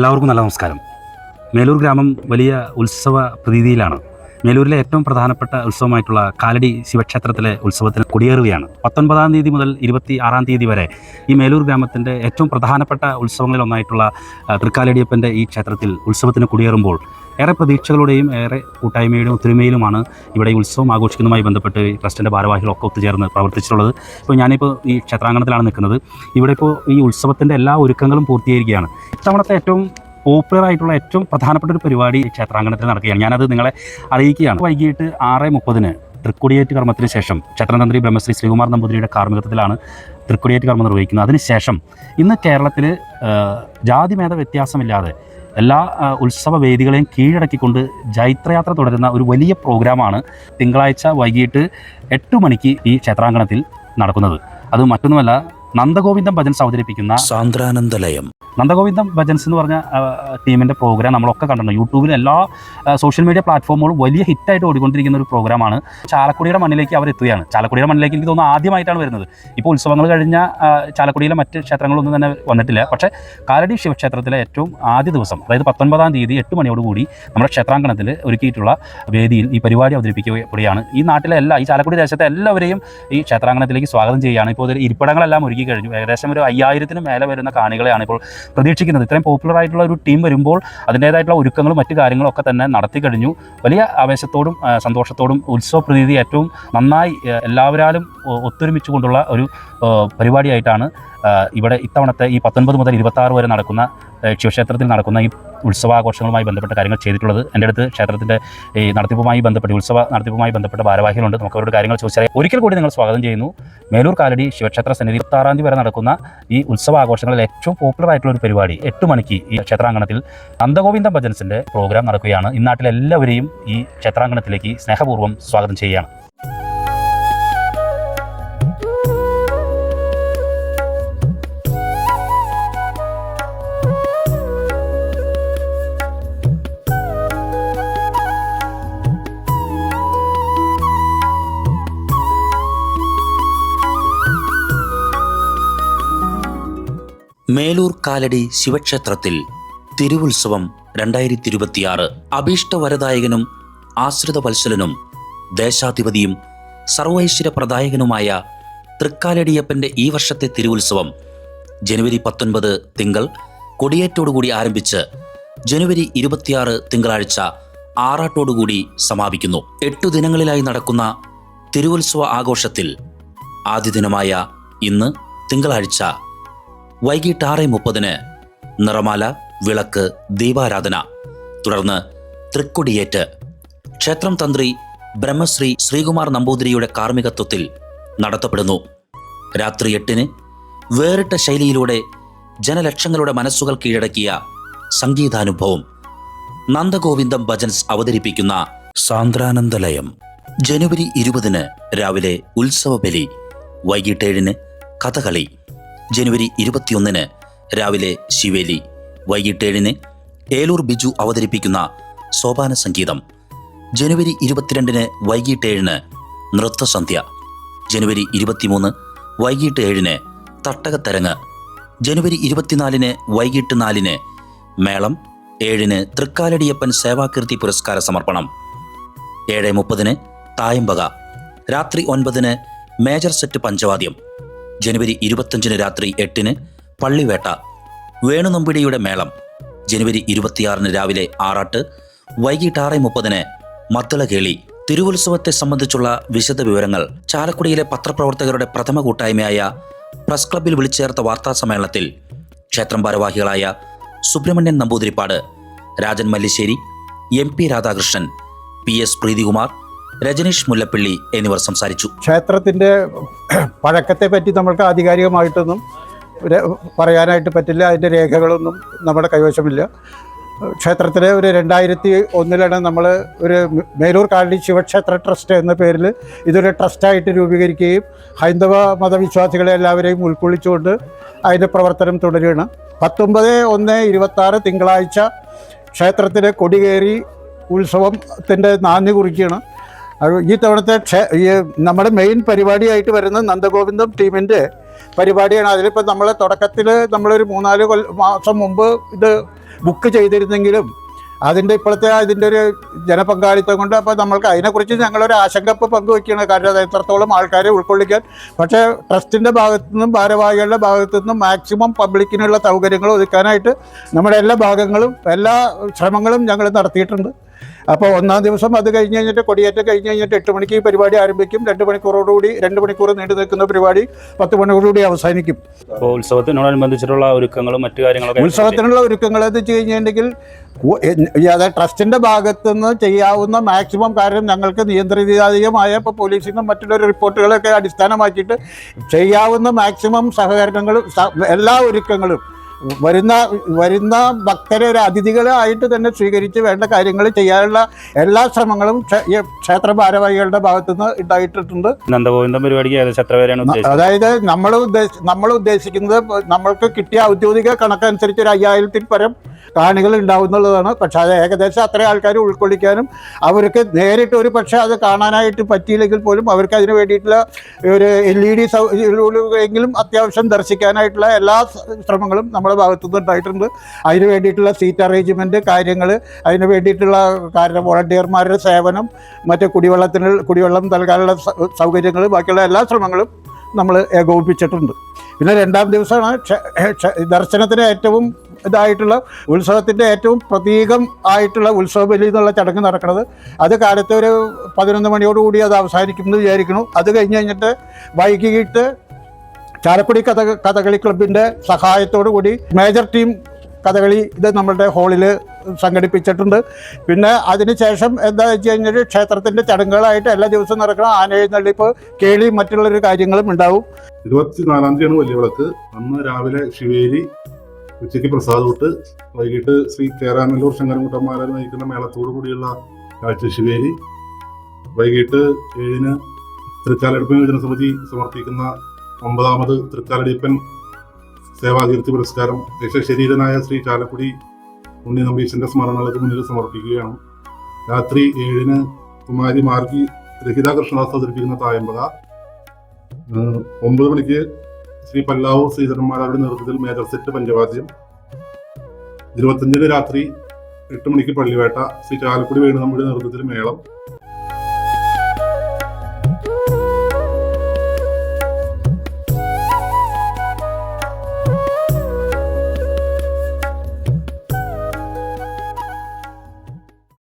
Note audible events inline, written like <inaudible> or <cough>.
എല്ലാവർക്കും നല്ല നമസ്കാരം. മേലൂർ ഗ്രാമം വലിയ ഉത്സവ പ്രതീതിയിലാണ്. മേലൂരിലെ ഏറ്റവും പ്രധാനപ്പെട്ട ഉത്സവമായിട്ടുള്ള കാലടി ശിവക്ഷേത്രത്തിലെ ഉത്സവത്തിന് കൊടിയേറുകയാണ്. പത്തൊൻപതാം തീയതി മുതൽ ഇരുപത്തി ആറാം തീയതി വരെ ഈ മേലൂർ ഗ്രാമത്തിന്റെ ഏറ്റവും പ്രധാനപ്പെട്ട ഉത്സവങ്ങളിൽ ഒന്നായിട്ടുള്ള തൃക്കാലടിയപ്പന്റെ ഈ ക്ഷേത്രത്തിൽ ഉത്സവത്തിന് കൊടിയേറുമ്പോൾ ഏറെ പ്രതീക്ഷകളുടെയും ഏറെ കൂട്ടായ്മയുടെയും ഒത്തൊരുമയിലുമാണ് ഇവിടെ ഈ ഉത്സവം ആഘോഷിക്കുന്നതുമായി ബന്ധപ്പെട്ട് ട്രസ്റ്റിന്റെ ഭാരവാഹികളൊക്കെ ഒത്തുചേർന്ന് പ്രവർത്തിച്ചിട്ടുള്ളത്. ഇപ്പോൾ ഞാനിപ്പോൾ ഈ ക്ഷേത്രാങ്കണത്തിലാണ് നിൽക്കുന്നത്. ഇവിടെ ഇപ്പോൾ ഈ ഉത്സവത്തിന്റെ എല്ലാ ഒരുക്കങ്ങളും പൂർത്തീകരിക്കുകയാണ്. ഇത്തവണത്തെ ഏറ്റവും പോപ്പുലർ ആയിട്ടുള്ള ഏറ്റവും പ്രധാനപ്പെട്ട ഒരു പരിപാടി ക്ഷേത്രാങ്കണത്തിൽ നടക്കുകയാണ്. ഞാനത് നിങ്ങളെ അറിയിക്കുകയാണ്. വൈകിട്ട് ആറ് മുപ്പതിന് തൃക്കൊടിയേറ്റ് കർമ്മത്തിന് ശേഷം ക്ഷേത്രതന്ത്രി ബ്രഹ്മശ്രീ ശ്രീകുമാർ നമ്പൂതിരിയുടെ കാർമ്മികത്വത്തിലാണ് തൃക്കൊടിയേറ്റ് കർമ്മം നിർവഹിക്കുന്നത്. അതിനുശേഷം ഇന്ന് കേരളത്തിൽ ജാതിമേത വ്യത്യാസമില്ലാതെ എല്ലാ ഉത്സവ വേദികളെയും കീഴടക്കിക്കൊണ്ട് ജൈത്രയാത്ര തുടരുന്ന ഒരു വലിയ പ്രോഗ്രാമാണ് തിങ്കളാഴ്ച വൈകിട്ട് എട്ട് മണിക്ക് ഈ ക്ഷേത്രാങ്കണത്തിൽ നടക്കുന്നത്. അത് മറ്റൊന്നുമല്ല നന്ദഗോവിന്ദം ഭജൻസ് അവതരിപ്പിക്കുന്ന സാന്ദ്രാനന്ദലയം. നന്ദഗോവിന്ദം ഭജൻസ് എന്ന് പറഞ്ഞ ടീമിന്റെ ടീമിന്റെ പ്രോഗ്രാം നമ്മളൊക്കെ കണ്ടിട്ടുണ്ട്. യൂട്യൂബിൽ എല്ലാ സോഷ്യൽ മീഡിയ പ്ലാറ്റ്ഫോമുകളും വലിയ ഹിറ്റായിട്ട് ഓടിക്കൊണ്ടിരിക്കുന്ന ഒരു പ്രോഗ്രാമാണ് ചാലക്കുടിയുടെ മണ്ണിലേക്ക് അവർ എത്തുകയാണ്. ചാലക്കുടിയുടെ മണ്ണിലേക്ക് എനിക്ക് തോന്നുന്നു ആദ്യമായിട്ടാണ് വരുന്നത്. ഇപ്പോൾ ഉത്സവങ്ങൾ കഴിഞ്ഞ ചാലക്കുടിയിലെ മറ്റ് ക്ഷേത്രങ്ങളൊന്നും തന്നെ വന്നിട്ടില്ല. പക്ഷേ കാലടി ശിവക്ഷേത്രത്തിലെ ഏറ്റവും ആദ്യ ദിവസം അതായത് പത്തൊൻപതാം തീയതി എട്ട് മണിയോടുകൂടി നമ്മുടെ ക്ഷേത്രാങ്കണത്തിൽ ഒരുക്കിയിട്ടുള്ള വേദിയിൽ ഈ പരിപാടി അവതരിപ്പിക്കുകയാണ്. ഈ നാട്ടിലെ എല്ലാ ഈ ചാലക്കുടി ദേശത്തെ എല്ലാവരെയും ഈ ക്ഷേത്രാങ്കണത്തിലേക്ക് സ്വാഗതം ചെയ്യുകയാണ്. ഇപ്പോൾ ഇരിപ്പിടങ്ങളെല്ലാം ഒരുക്കി കഴിഞ്ഞു ഏകദേശം ഒരു അയ്യായിരത്തിന് മേലെ വരുന്ന കാണികളെയാണ് ഇപ്പോൾ പ്രതീക്ഷിക്കുന്നത്. ഇത്രയും പോപ്പുലർ ആയിട്ടുള്ള ഒരു ടീം വരുമ്പോൾ അതിന്റേതായിട്ടുള്ള ഒരുക്കങ്ങളും മറ്റു കാര്യങ്ങളും ഒക്കെ തന്നെ നടത്തി കഴിഞ്ഞു. വലിയ ആവേശത്തോടും സന്തോഷത്തോടും ഉത്സവ പ്രതീതി ഏറ്റവും നന്നായി എല്ലാവരും എല്ലാവരാലും ഒ- കൊണ്ടുള്ള ഒരു പരിപാടിയായിട്ടാണ് ഇവിടെ ഇത്തവണത്തെ ഈ പത്തൊൻപത് മുതൽ ഇരുപത്താറ് വരെ നടക്കുന്ന ശിവക്ഷേത്രത്തിൽ നടക്കുന്ന ഈ ഉത്സവാഘോഷങ്ങളുമായി ബന്ധപ്പെട്ട കാര്യങ്ങൾ ചെയ്തിട്ടുള്ളത്. എന്റെ അടുത്ത് ക്ഷേത്രത്തിന്റെ ഈ നടത്തിപ്പുമായി ബന്ധപ്പെട്ട് ഉത്സവ നടത്തിപ്പുമായി ബന്ധപ്പെട്ട ഭാരവാഹികളുണ്ട്. നമുക്ക് അവരുടെ കാര്യങ്ങൾ ചോദിച്ചാൽ ഒരിക്കൽ കൂടി നിങ്ങൾ സ്വാഗതം ചെയ്യുന്നു. മേലൂർ കാലടി ശിവക്ഷേത്ര സന്നിധി ഇരുപത്താറാം തീയതി വരെ നടക്കുന്ന ഈ ഉത്സവാഘോഷങ്ങളിൽ ഏറ്റവും പോപ്പുലർ ആയിട്ടുള്ള ഒരു പരിപാടി എട്ട് മണിക്ക് ഈ ക്ഷേത്രാങ്കണത്തിൽ നന്ദഗോവിന്ദ ഭജൻസിന്റെ പ്രോഗ്രാം നടക്കുകയാണ്. ഇന്നാട്ടിലെല്ലാവരെയും നാട്ടിലെ ഈ ക്ഷേത്രാങ്കണത്തിലേക്ക് സ്നേഹപൂർവം സ്വാഗതം ചെയ്യുകയാണ്. മേലൂർ കാലടി ശിവക്ഷേത്രത്തിൽ തിരുവുത്സവം രണ്ടായിരത്തി ഇരുപത്തിയാറ് അഭീഷ്ടവരദായകനും ആശ്രിത വത്സലനും ദേശാധിപതിയും സർവൈശ്വര്യപ്രദായകനുമായ തൃക്കാലടിയപ്പന്റെ ഈ വർഷത്തെ തിരുവുത്സവം ജനുവരി പത്തൊൻപത് തിങ്കൾ കൊടിയേറ്റോടുകൂടി ആരംഭിച്ച് ജനുവരി ഇരുപത്തിയാറ് തിങ്കളാഴ്ച ആറാട്ടോടുകൂടി സമാപിക്കുന്നു. എട്ടു ദിനങ്ങളിലായി നടക്കുന്ന തിരുവുത്സവ ആഘോഷത്തിൽ ആദ്യ ദിനമായ ഇന്ന് തിങ്കളാഴ്ച വൈകിട്ട് ആറ് മുപ്പതിന് നിറമാല വിളക്ക് ദീപാരാധന. തുടർന്ന് തൃക്കൊടിയേറ്റ്. ക്ഷേത്രം തന്ത്രി ബ്രഹ്മശ്രീ ശ്രീകുമാർ നമ്പൂതിരിയുടെ കാർമ്മികത്വത്തിൽ നടത്തപ്പെടുന്നു. രാത്രി എട്ടിന് വേറിട്ട ശൈലിയിലൂടെ ജനലക്ഷങ്ങളുടെ മനസ്സുകൾ കീഴടക്കിയ സംഗീതാനുഭവം. നന്ദഗോവിന്ദം ഭജൻസ് അവതരിപ്പിക്കുന്ന സാന്ദ്രാനന്ദലയം. ജനുവരി ഇരുപതിന് രാവിലെ ഉത്സവബലി. വൈകിട്ട് ഏഴിന് കഥകളി. ജനുവരി ഇരുപത്തിയൊന്നിന് രാവിലെ ശിവേലി വൈകിട്ട് ഏഴിന് ഏലൂർ ബിജു അവതരിപ്പിക്കുന്ന സോപാന സംഗീതം. ജനുവരി ഇരുപത്തിരണ്ടിന് വൈകിട്ട് ഏഴിന് നൃത്തസന്ധ്യ. ജനുവരി ഇരുപത്തിമൂന്ന് വൈകിട്ട് ഏഴിന് തട്ടകത്തരങ്ങ്. ജനുവരി ഇരുപത്തിനാലിന് വൈകിട്ട് നാലിന് മേളം. ഏഴിന് തൃക്കാലടിയപ്പൻ സേവാകീർത്തി പുരസ്കാര സമർപ്പണം. ഏഴ് മുപ്പതിന് തായമ്പക. രാത്രി ഒൻപതിന് മേജർ സെറ്റ് പഞ്ചവാദ്യം. ജനുവരി ഇരുപത്തഞ്ചിന് രാത്രി എട്ടിന് പള്ളിവേട്ട വേണുനമ്പിടിയുടെ മേളം. ജനുവരി ഇരുപത്തിയാറിന് രാവിലെ ആറാട്ട് വൈകിട്ട് ആറ് മുപ്പതിന് മത്തളകേളി. തിരുവുത്സവത്തെ സംബന്ധിച്ചുള്ള വിശദ വിവരങ്ങൾ ചാലക്കുടിയിലെ പത്രപ്രവർത്തകരുടെ പ്രഥമ കൂട്ടായ്മയായ പ്രസ് ക്ലബ്ബിൽ വിളിച്ചേർത്ത വാർത്താ സമ്മേളനത്തിൽ ക്ഷേത്രം ഭാരവാഹികളായ Subrahmanyan Namboothiripad Rajan Mallissery M P Radhakrishnan P S Preethikumar Rajaneesh Mullappally എന്നിവർ സംസാരിച്ചു. ക്ഷേത്രത്തിന്റെ <clears throat> പഴക്കത്തെ പറ്റി നമ്മൾക്ക് ആധികാരികമായിട്ടൊന്നും പറയാനായിട്ട് പറ്റില്ല. അതിന്റെ രേഖകളൊന്നും നമ്മുടെ കൈവശമില്ല. ക്ഷേത്രത്തിലെ ഒരു രണ്ടായിരത്തി ഒന്നിലാണ് നമ്മൾ ഒരു മേലൂർ കാലടി ശിവക്ഷേത്ര ട്രസ്റ്റ് എന്ന പേരിൽ ഇതൊരു ട്രസ്റ്റായിട്ട് രൂപീകരിക്കുകയും ഹൈന്ദവ മതവിശ്വാസികളെ എല്ലാവരെയും ഉൾക്കൊള്ളിച്ചുകൊണ്ട് അതിന്റെ പ്രവർത്തനം തുടരുകയാണ്. പത്തൊമ്പത് ഒന്ന് ഇരുപത്താറ് തിങ്കളാഴ്ച ക്ഷേത്രത്തിലെ കൊടികേറി ഉത്സവത്തിന്റെ നാന്ദി കുറിക്കുകയാണ്. ഈ തവണത്തെ ക്ഷേ ഈ നമ്മുടെ മെയിൻ പരിപാടിയായിട്ട് വരുന്ന നന്ദഗോവിന്ദം ടീമിന്റെ പരിപാടിയാണ്. അതിലിപ്പോൾ നമ്മൾ തുടക്കത്തിൽ നമ്മളൊരു മൂന്നാൽ കൊല്ല മാസം മുമ്പ് ഇത് ബുക്ക് ചെയ്തിരുന്നെങ്കിലും അതിന്റെ ഇപ്പോഴത്തെ അതിന്റെ ഒരു ജനപങ്കാളിത്തം കൊണ്ട് അപ്പോൾ നമ്മൾക്ക് അതിനെക്കുറിച്ച് ഞങ്ങളൊരു ആശങ്ക ഇപ്പോൾ പങ്കുവയ്ക്കുകയാണ് കാരണം അത് എത്രത്തോളം ആൾക്കാരെ ഉൾക്കൊള്ളിക്കാൻ. പക്ഷേ ട്രസ്റ്റിന്റെ ഭാഗത്തു നിന്നും ഭാരവാഹികളുടെ ഭാഗത്തു നിന്നും മാക്സിമം പബ്ലിക്കിനുള്ള സൗകര്യങ്ങൾ ഒതുക്കാനായിട്ട് നമ്മുടെ എല്ലാ ഭാഗങ്ങളും എല്ലാ ശ്രമങ്ങളും ഞങ്ങൾ നടത്തിയിട്ടുണ്ട്. അപ്പോൾ ഒന്നാം ദിവസം അത് കഴിഞ്ഞ് കഴിഞ്ഞിട്ട് കൊടിയേറ്റം കഴിഞ്ഞ് കഴിഞ്ഞിട്ട് എട്ട് മണിക്ക് ഈ പരിപാടി ആരംഭിക്കും. രണ്ട് മണിക്കൂറോടുകൂടി രണ്ട് മണിക്കൂർ നീണ്ടു നിൽക്കുന്ന പരിപാടി പത്ത് മണിക്കൂറോടുകൂടി അവസാനിക്കും. അപ്പോൾ ഉത്സവത്തിനോടനുബന്ധിച്ചിട്ടുള്ള ഒരുക്കങ്ങളും മറ്റു കാര്യങ്ങളൊക്കെ ഉത്സവത്തിനുള്ള ഒരുക്കങ്ങൾ എന്ന് വെച്ച് കഴിഞ്ഞിട്ടുണ്ടെങ്കിൽ അതായത് ട്രസ്റ്റിന്റെ ഭാഗത്തുനിന്ന് ചെയ്യാവുന്ന മാക്സിമം കാര്യം ഞങ്ങൾക്ക് നിയന്ത്രിതാധികമായ ഇപ്പോൾ പോലീസിൽ നിന്നും മറ്റുള്ള റിപ്പോർട്ടുകളൊക്കെ അടിസ്ഥാനമാക്കിയിട്ട് ചെയ്യാവുന്ന മാക്സിമം സഹകരണങ്ങളും എല്ലാ ഒരുക്കങ്ങളും വരുന്ന വരുന്ന ഭക്തരെ ഒരു അതിഥികളായിട്ട് തന്നെ സ്വീകരിച്ച് വേണ്ട കാര്യങ്ങൾ ചെയ്യാനുള്ള എല്ലാ ശ്രമങ്ങളും ക്ഷേത്ര ഭാരവാഹികളുടെ ഭാഗത്തുനിന്ന് ഉണ്ടായിട്ടുണ്ട് നന്ദഗോവിന്ദം പരിപാടിക്ക് അതായത് നമ്മൾ ഉദ്ദേശ നമ്മൾ ഉദ്ദേശിക്കുന്നത് നമ്മൾക്ക് കിട്ടിയ ഔദ്യോഗിക കണക്കനുസരിച്ച് ഒരു അയ്യായിരത്തിൽ പരം കാണികൾ ഉണ്ടാവുന്നുള്ളതാണ് പക്ഷേ അത് ഏകദേശം അത്രയും ആൾക്കാർ ഉൾക്കൊള്ളിക്കാനും അവർക്ക് നേരിട്ട് ഒരു പക്ഷേ അത് കാണാനായിട്ട് പറ്റിയില്ലെങ്കിൽ പോലും അവർക്ക് അതിന് വേണ്ടിയിട്ടുള്ള ഒരു എൽ ഇ ഡി എങ്കിലും അത്യാവശ്യം ദർശിക്കാനായിട്ടുള്ള എല്ലാ ശ്രമങ്ങളും നമ്മുടെ ഭാഗത്തുനിന്ന് ഉണ്ടായിട്ടുണ്ട് അതിന് വേണ്ടിയിട്ടുള്ള സീറ്റ് അറേഞ്ച്മെന്റ് കാര്യങ്ങൾ അതിന് വേണ്ടിയിട്ടുള്ള കാരണം വോളണ്ടിയർമാരുടെ സേവനം മറ്റേ കുടിവെള്ളത്തിന് കുടിവെള്ളം നൽകാനുള്ള സൗകര്യങ്ങൾ ബാക്കിയുള്ള എല്ലാ ശ്രമങ്ങളും നമ്മൾ ഏകോപിപ്പിച്ചിട്ടുണ്ട്. പിന്നെ രണ്ടാം ദിവസമാണ് ദർശനത്തിന് ഏറ്റവും ഇതായിട്ടുള്ള ഉത്സവത്തിന്റെ ഏറ്റവും പ്രതീകം ആയിട്ടുള്ള ഉത്സവ ബലി എന്നുള്ള ചടങ്ങ് നടക്കുന്നത്. അത് കാലത്ത് ഒരു പതിനൊന്ന് മണിയോടുകൂടി അത് അവസാനിക്കും എന്ന് വിചാരിക്കുന്നു. അത് കഴിഞ്ഞ് കഴിഞ്ഞിട്ട് വൈകിട്ട് ചാലക്കുടി കഥ കഥകളി ക്ലബിന്റെ സഹായത്തോടു കൂടി മേജർ ടീം കഥകളി ഇത് നമ്മളുടെ ഹോളിൽ സംഘടിപ്പിച്ചിട്ടുണ്ട്. പിന്നെ അതിനുശേഷം എന്താ വെച്ച് കഴിഞ്ഞാൽ ക്ഷേത്രത്തിന്റെ ചടങ്ങുകളായിട്ട് എല്ലാ ദിവസവും നടക്കണം ആനയെഴുന്നള്ളിപ്പ് കേളി മറ്റുള്ളൊരു കാര്യങ്ങളും ഉണ്ടാവും. ഇരുപത്തിനാലാം തീയതിയാണ് വലിയ വിളക്ക്. അന്ന് രാവിലെ ശിവേരി ഉച്ചയ്ക്ക് പ്രസാദ് തൊട്ട് വൈകിട്ട് ശ്രീ കേരാനല്ലൂർ ശങ്കരൻകുട്ടന്മാരെ നയിക്കുന്ന മേളത്തോടു കൂടിയുള്ള കാഴ്ച ശിവേരി. വൈകിട്ട് ഏഴിന് തൃക്കാലടുപ്പ് യോജന സമിതി സമർപ്പിക്കുന്ന ഒമ്പതാമത് തൃക്കാലടിപ്പൻ സേവാകീർത്തി പുരസ്കാരം. യശശരീരനായ ശ്രീ ചാലക്കുടി ഉണ്ണി നമ്പീശന്റെ സ്മരണകൾക്ക് മുന്നിൽ സമർപ്പിക്കുകയാണ്. രാത്രി ഏഴിന് കുമാരി മാർഗി രഹിത കൃഷ്ണദാസ് അവതരിപ്പിക്കുന്ന തായമ്പത ഒമ്പത് മണിക്ക് ശ്രീ പല്ലാവൂർ ശ്രീധരന്മാരുടെ നേതൃത്വത്തിൽ മേജർ സെറ്റ് പഞ്ചവാദ്യം. ഇരുപത്തഞ്ചിന് രാത്രി എട്ട് മണിക്ക് പള്ളിവേട്ട ശ്രീ ചാലക്കുടി വേണുനമ്പിയുടെ നേതൃത്വത്തിൽ മേളം.